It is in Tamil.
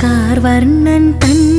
கார் வர்ணன் தன்